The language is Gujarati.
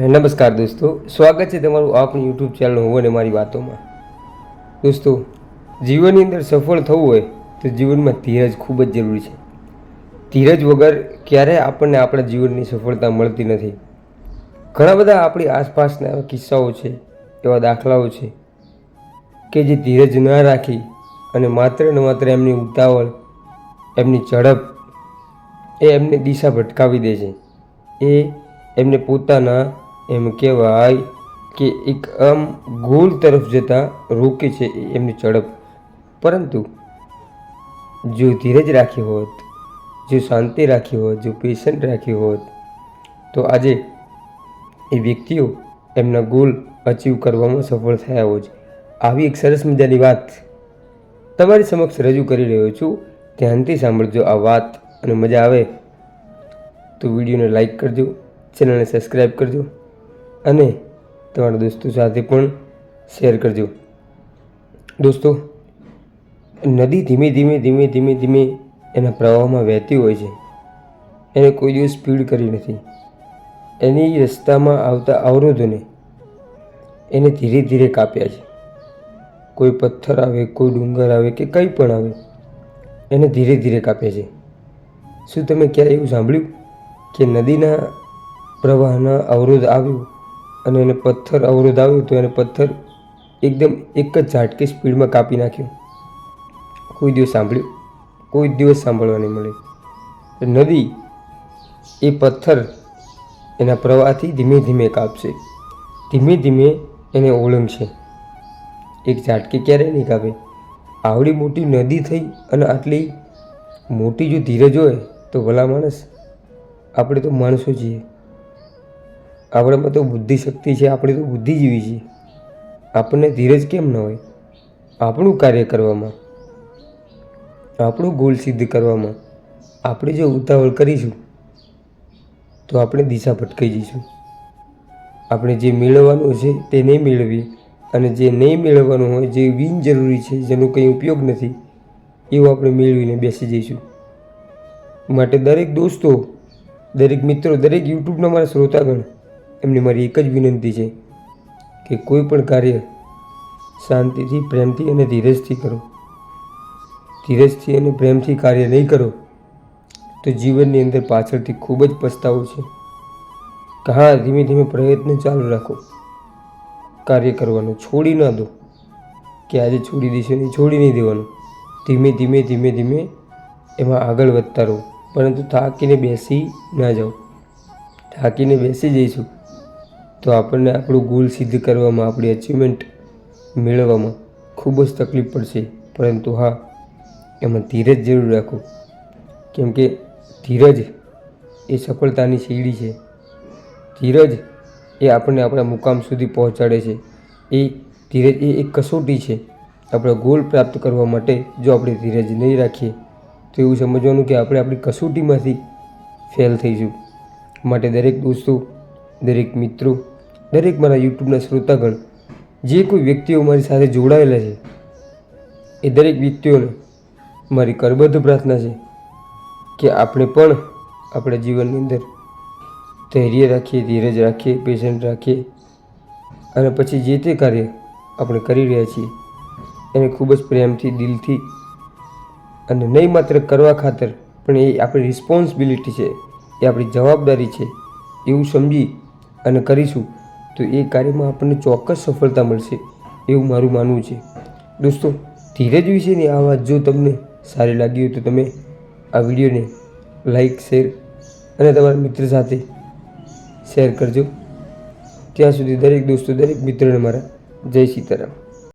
નમસ્કાર દોસ્તો. સ્વાગત છે તમારું આપણી યુટ્યુબ ચેનલ હું અને મારી વાતોમાં. દોસ્તો, જીવનની અંદર સફળ થવું હોય તો જીવનમાં ધીરજ ખૂબ જ જરૂરી છે. ધીરજ વગર ક્યારેય આપણને આપણા જીવનની સફળતા મળતી નથી. ઘણા બધા આપણી આસપાસના એવા કિસ્સાઓ છે, એવા દાખલાઓ છે કે જે ધીરજ ન રાખી અને માત્ર ને માત્ર એમની ઉતાવળ, એમની ઝડપ, એ એમને દિશા ભટકાવી દે છે. એ એમને પોતાના એમ કહેવાય કે એક આમ ગોલ તરફ જતાં રોકે છે એમની ઝડપ પરંતુ જો ધીરજ રાખી હોત, જો શાંતિ રાખી હોત, જો પેશન્ટ રાખ્યું હોત, તો આજે એ વ્યક્તિઓ એમના ગોલ અચીવ કરવામાં સફળ થયા છે. આવી એક સરસ મજાની વાત તમારી સમક્ષ રજૂ કરી રહ્યો છું. ધ્યાનથી સાંભળજો આ વાત અને મજા આવે તો વિડીયોને લાઈક કરજો, ચેનલને સબસ્ક્રાઈબ કરજો. અને તમારા દોસ્તો સાથે પણ શેર કરજો. દોસ્તો, નદી ધીમે ધીમે ધીમે ધીમે ધીમે એના પ્રવાહમાં વહેતી હોય છે. એને કોઈ દિવસ સ્પીડ કરી નથી. એની રસ્તામાં આવતા અવરોધોને એને ધીરે ધીરે કાપ્યા છે. કોઈ પથ્થર આવે, કોઈ ડુંગર આવે કે કંઈ પણ આવે, એને ધીરે ધીરે કાપ્યા છે. શું તમે ક્યારે એવું સાંભળ્યું કે નદીના પ્રવાહના અવરોધ આવ્યો? અને એને પથ્થર અવરોધ આવ્યો તો એને પથ્થર એકદમ એક જ ઝાટકે સ્પીડમાં કાપી નાખ્યો. કોઈ દિવસ સાંભળ્યું? કોઈ દિવસ સાંભળવા નહીં મળે નદી એ પથ્થર એના પ્રવાહથી ધીમે ધીમે કાપશે. ધીમે ધીમે એને ઓળંગશે. એક ઝાટકે ક્યારેય નહીં કાપે. આવડી મોટી નદી થઈ અને આટલી મોટી જો ધીરજ હોય તો ભલા માણસ, આપણે તો માણસો છીએ. આપણામાં તો બુદ્ધિ શક્તિ છે, આપણે તો બુદ્ધિજીવી છીએ. આપણને ધીરજ કેમ ન હોય? આપણું કાર્ય કરવામાં. આપણું ગોલ સિદ્ધ કરવામાં. આપણે જો ઉતાવળ કરીશું, તો આપણે દિશા ભટકાઈ જઈશું. આપણે જે મેળવવાનું છે, તે નહીં મેળવીએ. અને જે નહીં મેળવવાનું હોય, જે બિનજરૂરી છે, જેનો કંઈ ઉપયોગ નથી, એવું આપણે મેળવીને બેસી જઈશું. માટે દરેક દોસ્તો, દરેક મિત્રો, દરેક યુટ્યુબના મારા શ્રોતાગણ એમને મારી એક જ વિનંતી છે કે કોઈ પણ કાર્ય શાંતિથી, પ્રેમથી અને ધીરજથી કરો. ધીરજથી અને પ્રેમથી કાર્ય નહીં કરો તો જીવનની અંદર પાછળથી ખૂબ જ પસ્તાવો છે. કહા ધીમે ધીમે પ્રયત્ન ચાલુ રાખો. કાર્ય કરવાનું છોડી ન દો. કે આજે છોડી દઈશું નહીં છોડી નહીં દેવાનું. ધીમે ધીમે ધીમે ધીમે એમાં આગળ વધતા રહો. પરંતુ થાકીને બેસી ના જાઓ. થાકીને બેસી જઈશું. તો આપણને આપણું ગોલ સિદ્ધ કરવામાં, આપણી અચીવમેન્ટ મેળવવામાં ખૂબ જ તકલીફ પડશે. પરંતુ હા, એમાં ધીરજ જરૂર રાખો. કેમ કે ધીરજ એ સફળતાની સીડી છે. ધીરજ એ આપણને આપણા મુકામ સુધી પહોંચાડે છે. એ ધીરજ એ એક કસોટી છે. આપણા ગોલ પ્રાપ્ત કરવા માટે જો આપણે ધીરજ નહીં રાખીએ, તો એવું સમજવાનું કે આપણે આપણી કસોટીમાંથી ફેલ થઈશું. માટે દરેક દોસ્તો, દરેક મિત્રો દરેક મારા યુટ્યુબના શ્રોતાગણ, જે કોઈ વ્યક્તિઓ મારી સાથે જોડાયેલા છે, એ દરેક વ્યક્તિઓને મારી કરબદ્ધ પ્રાર્થના છે કે આપણે પણ આપણા જીવનની અંદર ધૈર્ય રાખીએ, ધીરજ રાખીએ પેશન્ટ રાખીએ અને પછી જે તે કાર્ય આપણે કરી રહ્યા છીએ, એને ખૂબ જ પ્રેમથી, દિલથી અને નહીં માત્ર કરવા ખાતર, પણ એ આપણી રિસ્પોન્સિબિલિટી છે, એ આપણી જવાબદારી છે, એવું સમજી અને કરીશું તો એ કાર્યમાં આપણને ચોક્કસ સફળતા મળશે એવું મારું માનવું છે. દોસ્તો, ધીરજ વિશેની આ વાત જો તમને સારી લાગી હોય તો તમે આ વિડીયોને લાઈક, શેર અને તમારા મિત્ર સાથે શેર કરજો. ત્યાં સુધી દરેક દોસ્તો, દરેક મિત્રોને મારા જય સીતારામ.